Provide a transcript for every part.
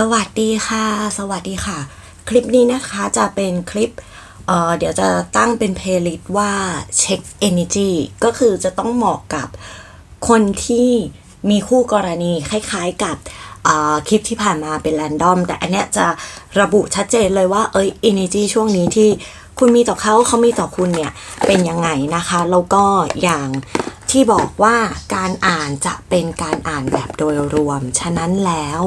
สวัสดีค่ะ สวัสดีค่ะ คลิปนี้นะคะจะเป็นคลิปเเดี๋ยวจะตั้งเป็นเพลย์ลิสต์ว่าเช็ค energy ก็คือจะต้องเหมาะกับคนที่มีคู่กรณีคล้ายๆกับคลิปที่ผ่านมาเป็นแรนดอม แต่อันเนี้ยจะระบุชัดเจนเลยว่าเอ้ย energy ช่วงนี้ที่คุณมีต่อเขาเขามีต่อคุณเนี่ย เป็นยังไงนะคะ แล้วก็อย่างที่บอกว่าการอ่านจะเป็นการอ่านแบบโดยรวม ฉะนั้นแล้ว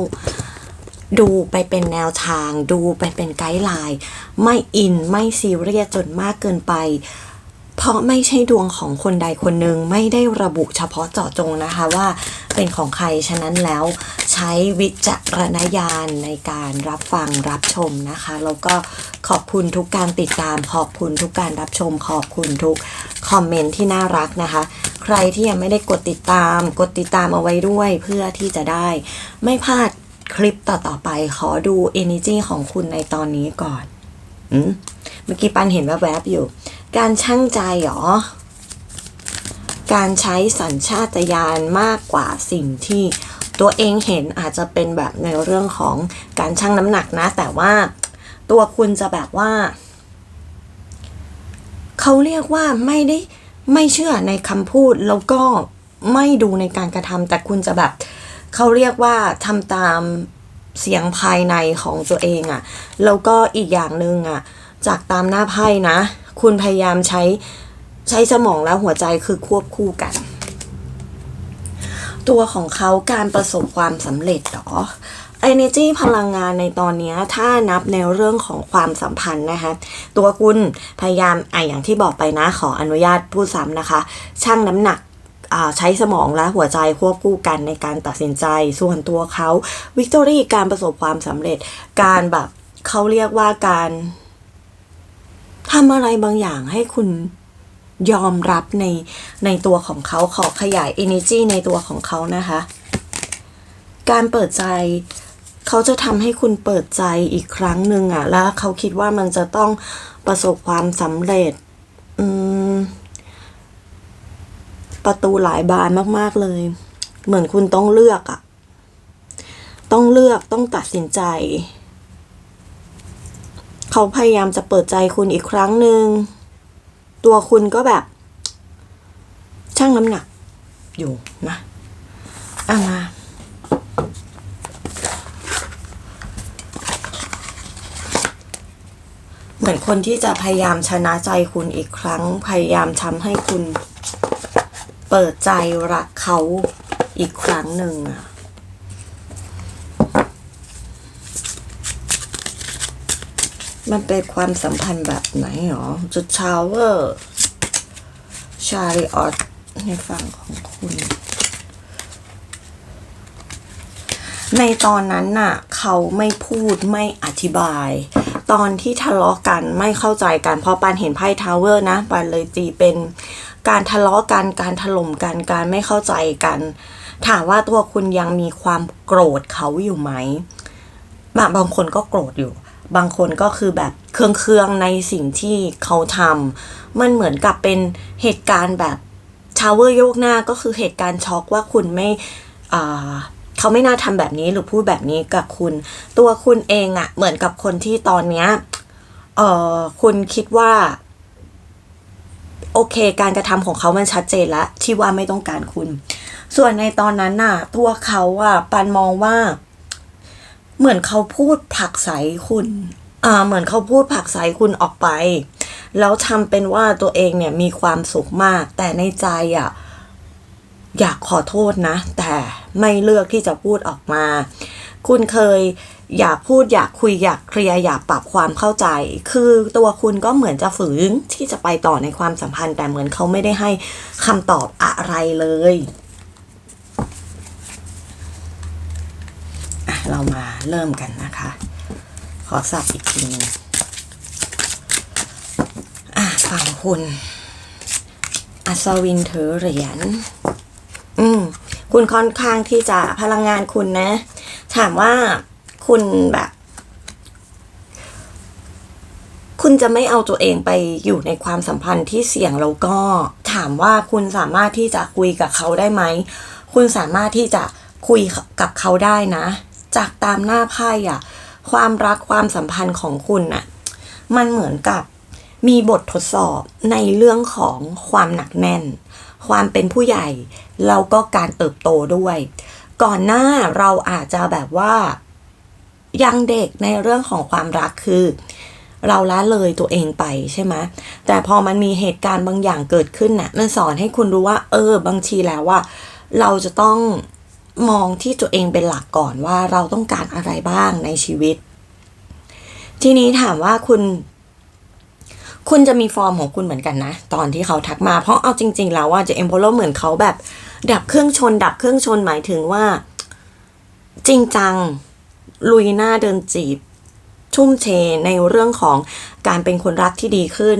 ดูไปเป็นแนวทาง ดูไปเป็นไกด์ไลน์ไม่อินไม่ซีเรียสจนมากเกินไป เพราะไม่ใช่ดวงของคนใดคนหนึ่งไม่ได้ระบุเฉพาะเจาะจงนะคะว่าเป็นของใครฉะนั้นแล้วใช้วิจารณญาณในการรับฟังรับชมนะคะ แล้วก็ขอบคุณทุกการติดตาม ขอบคุณทุกการรับชม ขอบคุณทุกคอมเมนต์ที่น่ารักนะคะ ใครที่ยังไม่ได้กดติดตาม กดติดตามเอาไว้ด้วยเพื่อที่จะได้ไม่พลาด คลิปต่อๆไป ขอดู energy ของคุณในตอนนี้ก่อนอืมเมื่อกี้ปันเห็นแวบๆอยู่ การช่างใจเหรอ การใช้สัญชาตญาณมากกว่าสิ่งที่ตัวเองเห็นอาจจะเป็นแบบในเรื่องของการชั่งน้ำหนักนะ แต่ว่าตัวคุณจะแบบว่า เขาเรียกว่าไม่ได้ไม่เชื่อในคำพูดแล้วก็ไม่ดูในการกระทำแต่คุณจะแบบ เขาเรียกว่าทำตามเสียงภายในของตัวเองอะ่ะ แล้วก็อีกอย่างหนึ่งอะ่ะ จากตามหน้าไพ่นะ คุณพยายามใช้ใช้สมองและหัวใจคือควบคู่กัน ตัวของเขาการประสบความสำเร็จหรอ energy พลังงานในตอนนี้ถ้านับในเรื่องของความสัมพันธ์นะคะ ตัวคุณพยายามอะอย่างที่บอกไปนะขออนุญาตพูดซ้ำนะคะชั่งน้ำหนัก ใช้สมองและหัวใจควบคู่กันในการตัดสินใจ ส่วนตัวเขาวิกตอรี่การประสบความสำเร็จการแบบเขาเรียกว่าการทำอะไรบางอย่างให้คุณยอมรับในในตัวของเขาขอขยาย energy ในตัวของเขานะคะ การเปิดใจเขาจะทำให้คุณเปิดใจอีกครั้งหนึ่งอะแล้วเขาคิดว่ามันจะต้องประสบความสำเร็จ อืม ประตูหลายบานมากๆเลย เหมือนคุณต้องเลือกอะต้องเลือกต้องตัดสินใจ เขาพยายามจะเปิดใจคุณอีกครั้งหนึ่งตัวคุณก็แบบ ช่างน้ำหนัก อยู่นะเอามาเหมือนคนที่จะพยายามชนะใจคุณอีกครั้ง พยายามทำให้คุณ เปิดใจรักเขาอีกครั้งหนึ่งอะมันเป็นความสัมพันธ์แบบไหนหรอจุดชาวเวอร์ชาริออตในฝั่งของคุณ ในตอนนั้นน่ะ เขาไม่พูดไม่อธิบาย ตอนที่ทะเลาะกันไม่เข้าใจกันพราะปานเห็นไพ่ทาวเวอร์นะปานเลยตีเป็น การทะเลาะกันการถล่มกันการไม่เข้าใจกัน ถามว่าตัวคุณยังมีความโกรธเขาอยู่ไหมบางบางคนก็โกรธอยู่ บางคนก็คือแบบเคืองๆในสิ่งที่เขาทำมันเหมือนกับเป็นเหตุการณ์แบบทาวเวอร์โยกหน้าก็คือเหตุการณ์ช็อกว่าคุณไม่เขาไม่น่าทำแบบนี้หรือพูดแบบนี้กับคุณ ตัวคุณเองอะเหมือนกับคนที่ตอนเนี้ยเออคุณคิดว่า โอเค การกระทำของเขามันชัดเจนแล้วที่ว่าไม่ต้องการคุณ ส่วนในตอนนั้นน่ะ ตัวเขาอะปันมองว่า เหมือนเขาพูดผักไสคุณอ่าเหมือนเขาพูดผักไสคุณออกไป แล้วทำเป็นว่าตัวเองเนี่ยมีความสุขมาก แต่ในใจอะอยากขอโทษนะ แต่ ไม่เลือกที่จะพูดออกมา คุณเคยอยากพูดอยากคุยอยากเคลียร์อยากปรับความเข้าใจ คือตัวคุณก็เหมือนจะฝืนที่จะไปต่อในความสัมพันธ์ แต่เหมือนเขาไม่ได้ให้คำตอบอะไรเลยเรามาเริ่มกันนะคะ ขอสับอีกทีหนึงอะฝั่งคุณ อัศวินถือเหรียญอืม คุณค่อนข้างที่จะพลังงานคุณนะ ถามว่าคุณแบบ คุณจะไม่เอาตัวเองไปอยู่ในความสัมพันธ์ที่เสี่ยงแล้วก็ถามว่าคุณสามารถที่จะคุยกับเขาได้ไหม คุณสามารถที่จะคุยกับเขาได้นะ จากตามหน้าไพ่อะความรักความสัมพันธ์ของคุณอะมันเหมือนกับมีบททดสอบในเรื่องของความหนักแน่น ความเป็นผู้ใหญ่ แล้วก็การเติบโตด้วย ก่อนหน้าเราอาจจะแบบว่า ยังเด็กในเรื่องของความรักคือ เราละเลยตัวเองไปใช่ไหมแต่พอมันมีเหตุการณ์บางอย่างเกิดขึ้นน่ะมันสอนให้คุณรู้ว่า เออบางทีแล้วว่า เราจะต้องมองที่ตัวเองเป็นหลักก่อนว่าเราต้องการอะไรบ้างในชีวิต ทีนี้ถามว่าคุณ คุณจะมีฟอร์มของคุณเหมือนกันนะ ตอนที่เขาทักมาเพราะเอาจริง ๆ แล้วว่าจะเอ็มโพโลเหมือนเขาแบบ ดับเครื่องชน ดับเครื่องชนหมายถึงว่า จริงจัง ลุยหน้าเดินจีบทุ่มเทในเรื่องของการเป็นคนรักที่ดีขึ้น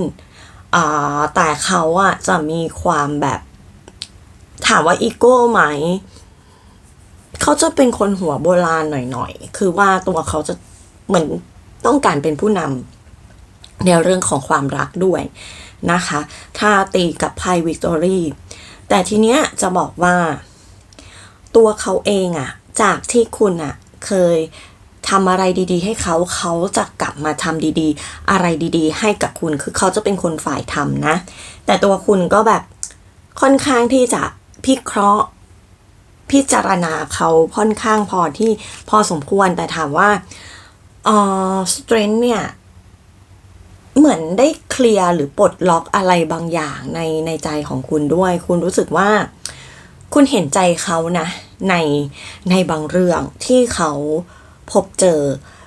แต่เขาอะจะมีความแบบ ถามว่าอีโก้ไหมเขาจะเป็นคนหัวโบราณหน่อยๆ คือว่าตัวเขาจะเหมือนต้องการเป็นผู้นำ ในเรื่องของความรักด้วยนะคะ ถ้าตีกับไพ่วิกตอรี่แต่ทีเนี้ยจะบอกว่า ตัวเขาเองอะจากที่คุณอะเคยทำอะไรดีๆ ให้เขาเขาจะกลับมาทำดีๆ อะไรดีๆ ให้กับคุณคือเขาจะเป็นคนฝ่ายทำนะ แต่ตัวคุณก็แบบค่อนข้างที่จะพิเคราะห์พิจารณาเขาค่อนข้างพอที่พอสมควรแต่ถามว่าเอ่อสเตรนเนี่ย เหมือนได้เคลียร์หรือปลดล็อกอะไรบางอย่างในในใจของคุณด้วย คุณรู้สึกว่า คุณเห็นใจเขานะ ในในบางเรื่องที่เขาพบเจอ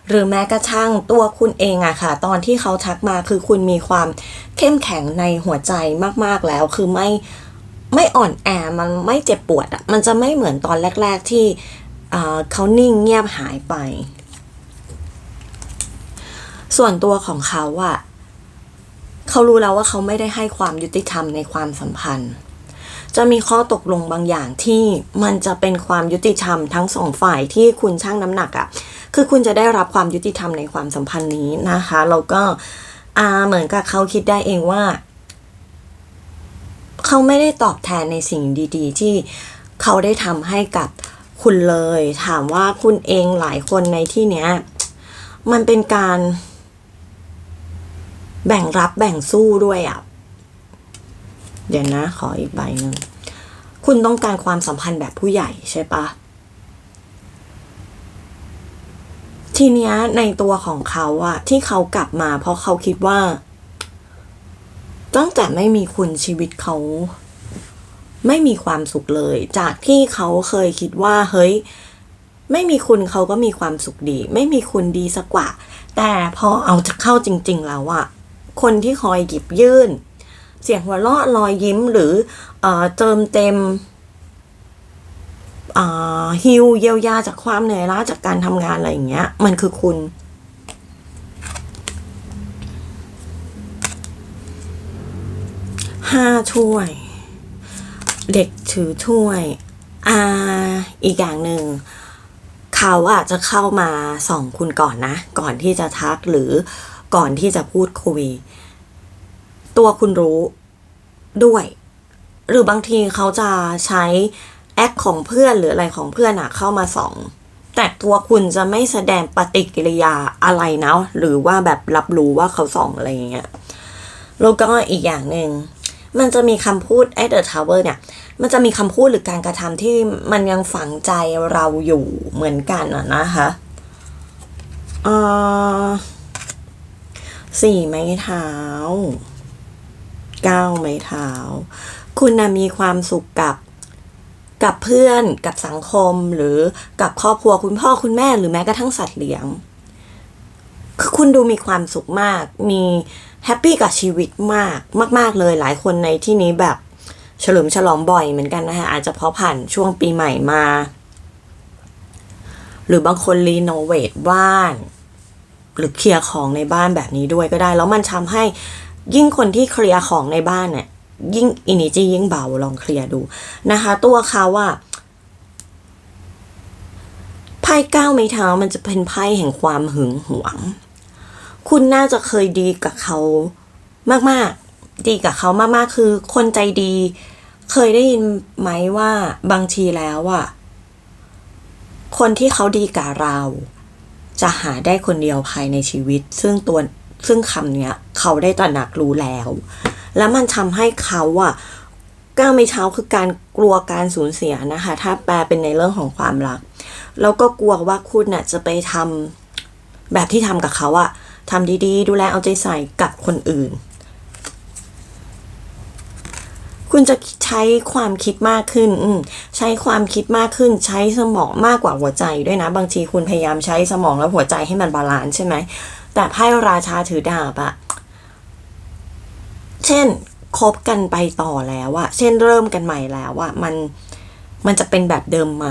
หรือแม้กระทั่งตัวคุณเองอะค่ะ ตอนที่เขาทักมาคือคุณมีความเข้มแข็งในหัวใจมากๆแล้ว คือไม่ไม่อ่อนแอมันไม่เจ็บปวดอะมันจะไม่เหมือนตอนแรก ๆที่เขานิ่งเงียบหายไป ส่วนตัวของเขาอะ เขารู้แล้วว่าเขาไม่ได้ให้ความยุติธรรมในความสัมพันธ์ จะมีข้อตกลงบางอย่างที่มันจะเป็นความยุติธรรมทั้งสองฝ่ายที่คุณชั่งน้ำหนักอะ่ะ คือคุณจะได้รับความยุติธรรมในความสัมพันธ์นี้นะคะแล้วก็อาเหมือนกับเขาคิดได้เองว่า เขาไม่ได้ตอบแทนในสิ่งดีๆ ที่เขาได้ทำให้กับคุณเลย ถามว่าคุณเองหลายคนในที่เนี้ย มันเป็นการ แบ่งรับแบ่งสู้ด้วยอะ่ะ เดี๋ยวนะ ขออีกใบหนึ่ง คุณต้องการความสัมพันธ์แบบผู้ใหญ่ใช่ปะทีเนี้ยในตัวของเขาอะที่เขากลับมา เพราะเขาคิดว่า ตั้งแต่ไม่มีคุณชีวิตเขา ไม่มีความสุขเลย จากที่เขาเคยคิดว่า เฮ้ย ไม่มีคุณเขาก็มีความสุขดี ไม่มีคุณดีสักกว่า แต่พอเอาจะเข้าจริง ๆ แล้วอะ คนที่คอยหยิบยื่น เสียงหัวเราะรอยยิ้มหรือเอเติมเต็มฮิวเยียวยาจากความเหนื่อยล้าจากการทำงานอะไรอย่างเงี้ย มันคือคุณ ห้าถ้วย เด็กถือถ้วยอ่าอีกอย่างหนึ่งเขาอาจจะเข้ามาส่องคุณก่อนนะ ก่อนที่จะทักหรือ ก่อนที่จะพูดคุย ตัวคุณรู้ด้วย หรือบางทีเขาจะใช้แอคของเพื่อนหรืออะไรของเพื่อนอะเข้ามาส่อง แต่ตัวคุณจะไม่แสดงปฏิกิริยาอะไรนะหรือว่าแบบรับรู้ว่าเขาส่องอะไรอย่างเงี้ยแล้วก็อีกอย่างหนึ่งมันจะมีคำพูด at the tower เนี่ย มันจะมีคำพูดหรือการกระทำที่มันยังฝังใจเราอยู่เหมือนกันอะนะคะ เอ่อ สี่ไม้เท้าเก้าไม้เท้า คุณนะมีความสุขกับกับเพื่อนกับสังคมหรือกับครอบครัวคุณพ่อคุณแม่หรือแม้กระทั่งสัตว์เลี้ยงคือคุณดูมีความสุขมาก มีแฮปปี้กับชีวิตมากมาก ๆ เลยหลายคนในที่นี้แบบเฉลิมฉลองบ่อยเหมือนกันนะคะอาจจะเพราะผ่านช่วงปีใหม่มา หรือบางคนรีโนเวทบ้าน หรือเคลียร์ของในบ้านแบบนี้ด้วยก็ได้ แล้วมันทำให้ยิ่งคนที่เคลียร์ของในบ้านเนี่ยยิ่งอินิจียิ่งเบาลองเคลียร์ดูนะคะ ตัวเขาอะไพ่ก้าไม้เท้ามันจะเป็นไพ่แห่งความหึงหวง คุณน่าจะเคยดีกับเขามากๆ ดีกับเขามากๆ คือคนใจดี เคยได้ยินไหมว่าบางทีแล้วอะคนที่เขาดีกับเรา จะหาได้คนเดียวภายในชีวิต ซึ่งตัวซึ่งคำเนี้ย เขาได้ตระหนักรู้แล้ว แล้วมันทำให้เขาอะก้าวไม่เช้าคือการกลัวการสูญเสียนะคะ ถ้าแปลเป็นในเรื่องของความรัก แล้วก็กลัวว่าคุณน่ะจะไปทำแบบที่ทำกับเขาอะทำดีๆ ดูแลเอาใจใส่กับคนอื่น คุณจะใช้ความคิดมากขึ้นใช้ความคิดมากขึ้น ใช้สมองมากกว่าหัวใจด้วยนะ บางทีคุณพยายามใช้สมองและหัวใจให้มันบาลานซ์ใช่ไหม แต่ไพ่ราชาถือดาบอะเช่นคบกันไปต่อแล้วอะเช่นเริ่มกันใหม่แล้วอะมันมันจะเป็นแบบเดิมไหม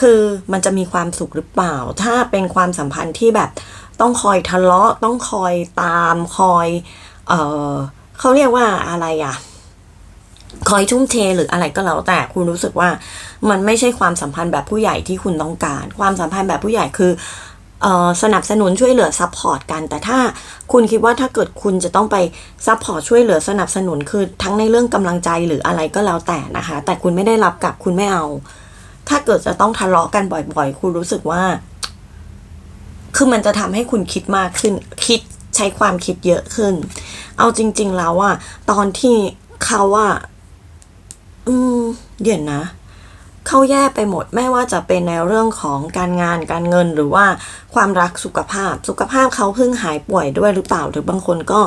คือมันจะมีความสุขหรือเปล่า ถ้าเป็นความสัมพันธ์ที่แบบต้องคอยทะเลาะ ต้องคอยตาม คอย เออเขาเรียกว่าอะไรอะ คอยทุ่มเทหรืออะไรก็แล้วแต่คุณรู้สึกว่ามันไม่ใช่ความสัมพันธ์แบบผู้ใหญ่ที่คุณต้องการ ความสัมพันธ์แบบผู้ใหญ่คือสนับสนุนช่วยเหลือซัพพอร์ตกัน แต่ถ้าคุณคิดว่าถ้าเกิดคุณจะต้องไปซัพพอร์ตช่วยเหลือสนับสนุนคือทั้งในเรื่องกำลังใจหรืออะไรก็แล้วแต่นะคะ แต่คุณไม่ได้รับกลับคุณไม่เอา ถ้าเกิดจะต้องทะเลาะกันบ่อยๆ คุณรู้สึกว่า คือมันจะทำให้คุณคิดมากขึ้น คิดใช้ความคิดเยอะขึ้น เอาจริง ๆ แล้วอะตอนที่เขาอะ อืมเดี๋ยวนะ เขาแย่ไปหมดไม่ว่าจะเป็นในเรื่องของการงานการเงินหรือว่าความรักสุขภาพ สุขภาพเขาเพิ่งหายป่วยด้วยหรือเปล่าหรือบางคนก็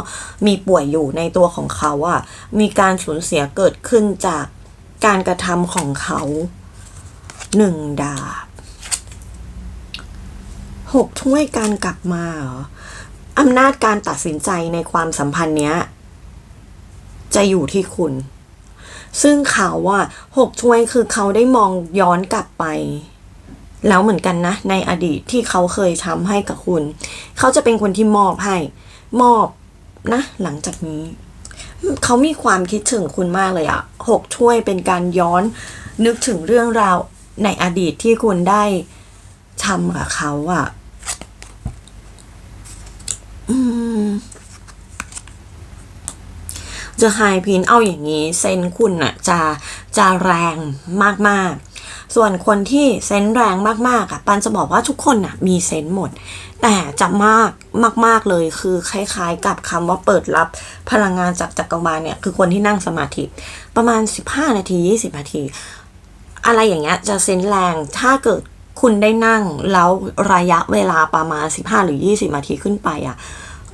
มีป่วยอยู่ในตัวของเขาอะมีการสูญเสียเกิดขึ้นจากการกระทำของเขาหนึ่งดาบหกถ้วยการกลับมาเหรออำนาจการตัดสินใจในความสัมพันธ์เนี้ย จะอยู่ที่คุณ ซึ่งเขาอะหกถ้วยคือเขาได้มองย้อนกลับไป แล้วเหมือนกันนะ ในอดีตที่เขาเคยทำให้กับคุณ เขาจะเป็นคนที่มอบให้ มอบนะ หลังจากนี้ เขามีความคิดถึงคุณมากเลยอะหกถ้วยเป็นการย้อนนึกถึงเรื่องราวในอดีตที่คุณได้ทำกับเขาอะอืม จะไฮพินเอาอย่างนี้เซนคุณน่ะจะจะแรงมากๆ ส่วนคนที่เซนแรงมากๆอะปันจะบอกว่าทุกคนน่ะมีเซนหมด แต่จะมากมาก ๆเลยคือคล้ายๆ กับคำว่าเปิดรับพลังงานจากจักรวาลเนี่ยคือคนที่นั่งสมาธิประมาณ 15 นาที 20 นาที อะไรอย่างเงี้ยจะเซนแรงถ้าเกิดคุณได้นั่งแล้วระยะเวลาประมาณ 15 หรือ 20 นาทีขึ้นไปอะ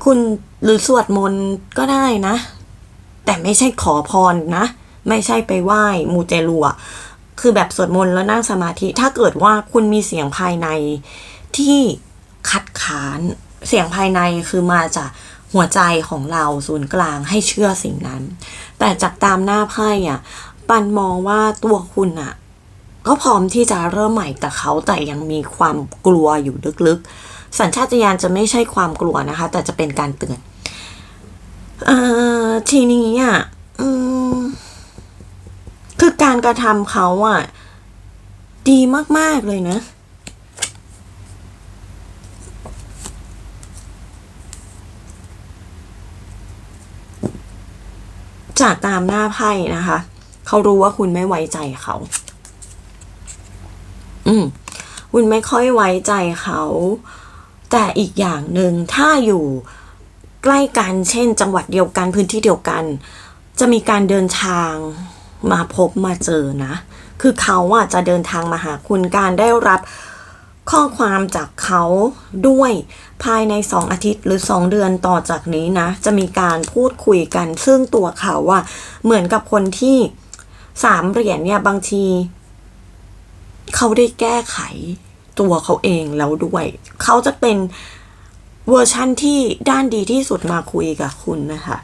คุณหรือสวดมนต์ก็ได้นะ แต่ไม่ใช่ขอพรนะ ไม่ใช่ไปไหว้มูเตลูอะคือแบบสวดมนต์แล้วนั่งสมาธิ ถ้าเกิดว่าคุณมีเสียงภายในที่คัดค้าน เสียงภายในคือมาจากหัวใจของเราศูนย์กลางให้เชื่อสิ่งนั้น แต่จากตามหน้าไพ่อะปันมองว่าตัวคุณอะก็พร้อมที่จะเริ่มใหม่กับเขาแต่ยังมีความกลัวอยู่ลึกๆ สัญชาตญาณจะไม่ใช่ความกลัวนะคะ แต่จะเป็นการเตือน เอ่อ ทีนี้อะอคือการกระทำเขาอะ ดีมาก ๆ เลยนะ จากตามหน้าไพ่นะคะ เขารู้ว่าคุณไม่ไว้ใจเขา อืม คุณไม่ค่อยไว้ใจเขา แต่อีกอย่างหนึ่งถ้าอยู่ ใกล้กันเช่น จังหวัดเดียวกันพื้นที่เดียวกัน จะมีการเดินทางมาพบมาเจอนะ คือเขาอะจะเดินทางมาหาคุณการได้รับข้อความจากเขาด้วยภายในสองอาทิตย์หรือสองเดือนต่อจากนี้นะ จะมีการพูดคุยกัน ซึ่งตัวเขาอะเหมือนกับคนที่สามเหรียญเนี่ยบางที เขาได้แก้ไขตัวเขาเองแล้วด้วย เขาจะเป็น เวอร์ชั่นที่ด้านดีที่สุดมาคุยกับคุณนะคะ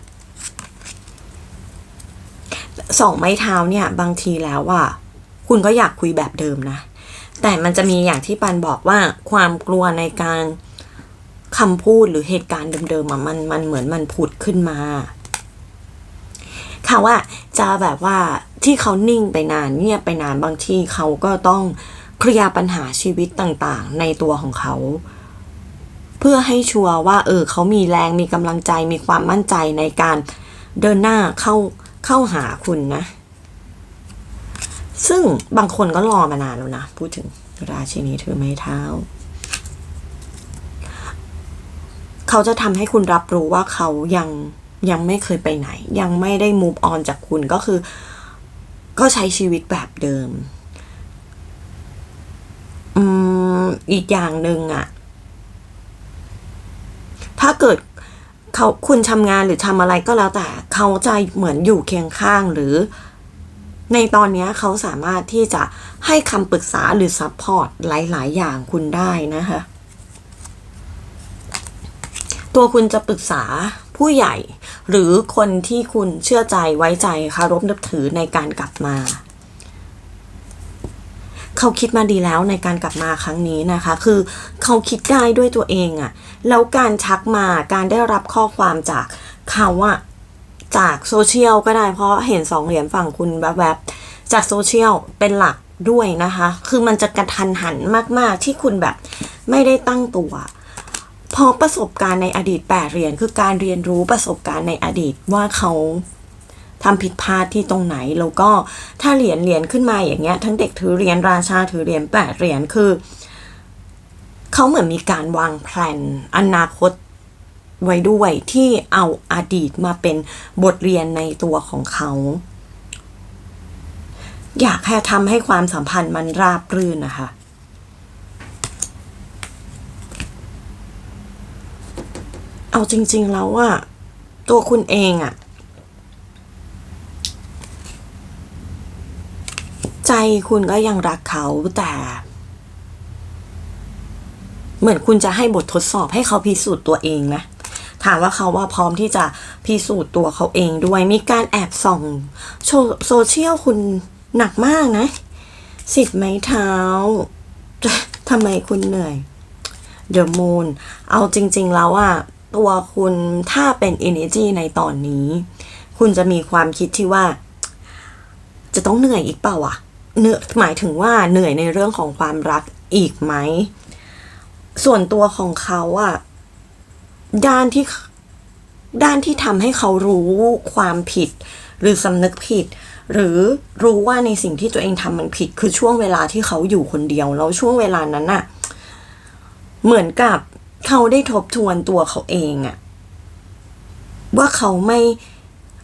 สองไม้เท้าเนี่ยบางทีแล้วว่า คุณก็อยากคุยแบบเดิมนะ แต่มันจะมีอย่างที่ปันบอกว่าความกลัวในการคำพูดหรือเหตุการณ์เดิมๆมันมันเหมือนมันผุดขึ้นมาค่ะว่าจะแบบว่าที่เขานิ่งไปนานเงียบไปนานบางทีเขาก็ต้องเคลียร์ปัญหาชีวิตต่างๆ ในตัวของเขา เพื่อให้ชัวร์ว่าเออเขามีแรงมีกำลังใจมีความมั่นใจในการเดินหน้าเข้าเข้าหาคุณนะ ซึ่งบางคนก็รอมานานแล้วนะ พูดถึงราชินีถือไม้เท้า เขาจะทำให้คุณรับรู้ว่าเขายังยังไม่เคยไปไหน ยังไม่ได้ move on จากคุณก็คือ ก็ใช้ชีวิตแบบเดิม อืม อีกอย่างหนึ่งอะ ถ้าเกิดเขาคุณทำงานหรือทำอะไรก็แล้วแต่ เขาจะเหมือนอยู่เคียงข้างหรือ ในตอนนี้เขาสามารถที่จะให้คำปรึกษาหรือซัพพอร์ตหลาย ๆ อย่างคุณได้นะคะ ตัวคุณจะปรึกษาผู้ใหญ่ หรือคนที่คุณเชื่อใจไว้ใจคารพนับถือในการกลับมา เขาคิดมาดีแล้วในการกลับมาครั้งนี้นะคะ คือเขาคิดได้ด้วยตัวเองอะแล้วการชักมาการได้รับข้อความจากเขาอะจากโซเชียลก็ได้เพราะเห็นสองเหรียญฝั่งคุณแบบแบบๆจากโซเชียลเป็นหลักด้วยนะคะ คือมันจะกระทันหันมากๆที่คุณแบบไม่ได้ตั้งตัว พอประสบการณ์ในอดีตแปดเหรียญคือการเรียนรู้ประสบการณ์ในอดีตว่าเขา ทำผิดพลาดที่ตรงไหน แล้วก็ถ้าเหรียญเหรียญขึ้นมาอย่างเงี้ยทั้งเด็กถือเหรียญราชาถือเหรียญแปดเหรียญคือเขาเหมือนมีการวางแผนอนาคตไว้ด้วยที่เอาอาดีตมาเป็นบทเรียนในตัวของเขา อยากแค่ทำให้ความสัมพันธ์มันราบรื่นนะคะเอาจริง ๆ แล้วอะตัวคุณเองอะ ใจคุณก็ยังรักเขาแต่ เหมือนคุณจะให้บททดสอบให้เขาพิสูจน์ตัวเองนะถามว่าเขาว่าพร้อมที่จะพิสูจน์ตัวเขาเองด้วยมีการแอบส่องโชโซเชียลคุณหนักมากนะสิบไม้เท้าทำไมคุณเหนื่อยเดอะมูนเอาจริง ๆ แล้วอะตัวคุณถ้าเป็น energy ในตอนนี้ คุณจะมีความคิดที่ว่า จะต้องเหนื่อยอีกเปล่าอะ เหนื่อยหมายถึงว่าเหนื่อยในเรื่องของความรักอีกไหม ส่วนตัวของเขาอะด้านที่ด้านที่ทำให้เขารู้ความผิด หรือสำนึกผิด หรือรู้ว่าในสิ่งที่ตัวเองทำมันผิด คือช่วงเวลาที่เขาอยู่คนเดียวแล้วช่วงเวลานั้นอะเหมือนกับเขาได้ทบทวนตัวเขาเองอะว่าเขาไม่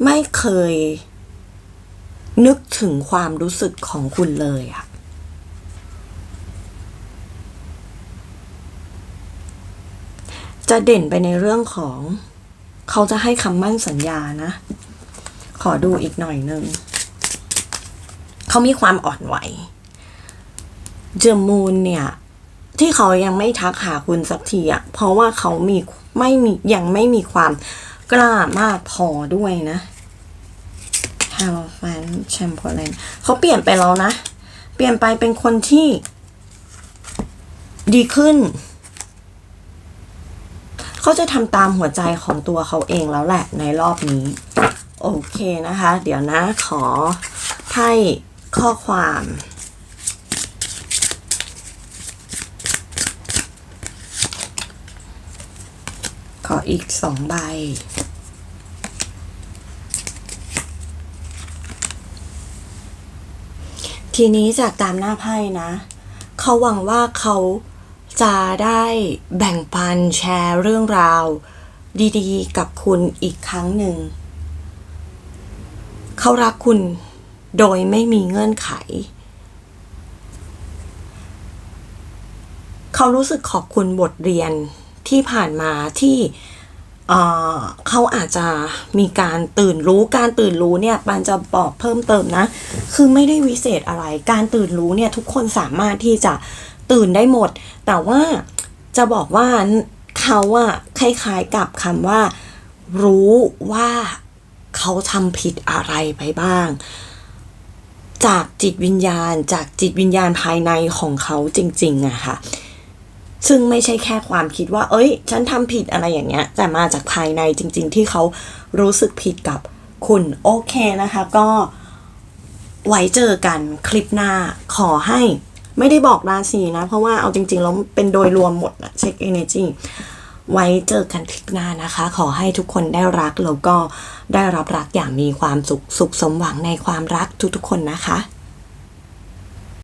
ไม่เคย นึกถึงความรู้สึกของคุณเลยอะจะเด่นไปในเรื่องของ เขาจะให้คำมั่นสัญญานะ ขอดูอีกหน่อยหนึ่ง เขามีความอ่อนไหวเจอมูนเนี่ย ที่เขายังไม่ทักหาคุณสักทีอะเพราะว่าเขามีไม่มียังไม่มีความกล้ามากพอด้วยนะาวฟันแชมเปอร์เลนเขาเปลี่ยนไปแล้วนะ เปลี่ยนไปเป็นคนที่ ดีขึ้น เขาจะทำตามหัวใจของตัวเขาเองแล้วแหละในรอบนี้ โอเคนะคะ เดี๋ยวนะขอไพ่ข้อความขออีกสองใบ ทีนี้จากตามหน้าไพ่นะ เขาหวังว่าเขาจะได้แบ่งปันแชร์เรื่องราว ดีๆ กับคุณอีกครั้งหนึ่ง เขารักคุณโดยไม่มีเงื่อนไข เขารู้สึกขอบคุณบทเรียนที่ผ่านมาที่ เขาอาจจะมีการตื่นรู้การตื่นรู้เนี่ยปันจะบอกเพิ่มเติมนะ คือไม่ได้วิเศษอะไร การตื่นรู้เนี่ยทุกคนสามารถที่จะตื่นได้หมด แต่ว่าจะบอกว่าเขาอะคล้ายๆกับคำว่า รู้ว่าเขาทำผิดอะไรไปบ้าง จากจิตวิญญาณ จากจิตวิญญาณภายในของเขาจริงๆอะค่ะ ซึ่งไม่ใช่แค่ความคิดว่า เอ้ย ฉันทำผิดอะไรอย่างเงี้ย แต่มาจากภายในจริง ๆ ที่เขารู้สึกผิดกับคุณโอเคนะคะ ก็ไว้เจอกันคลิปหน้าขอให้ไม่ได้บอกราศีนะ เพราะว่าเอาจริงๆแล้วเป็นโดยรวมหมดนะเช็ค energy ไว้เจอกันคลิปหน้านะคะ ขอให้ทุกคนได้รักแล้วก็ได้รับรักอย่างมีความสุขสุขสมหวังในความรักทุกๆคนนะคะ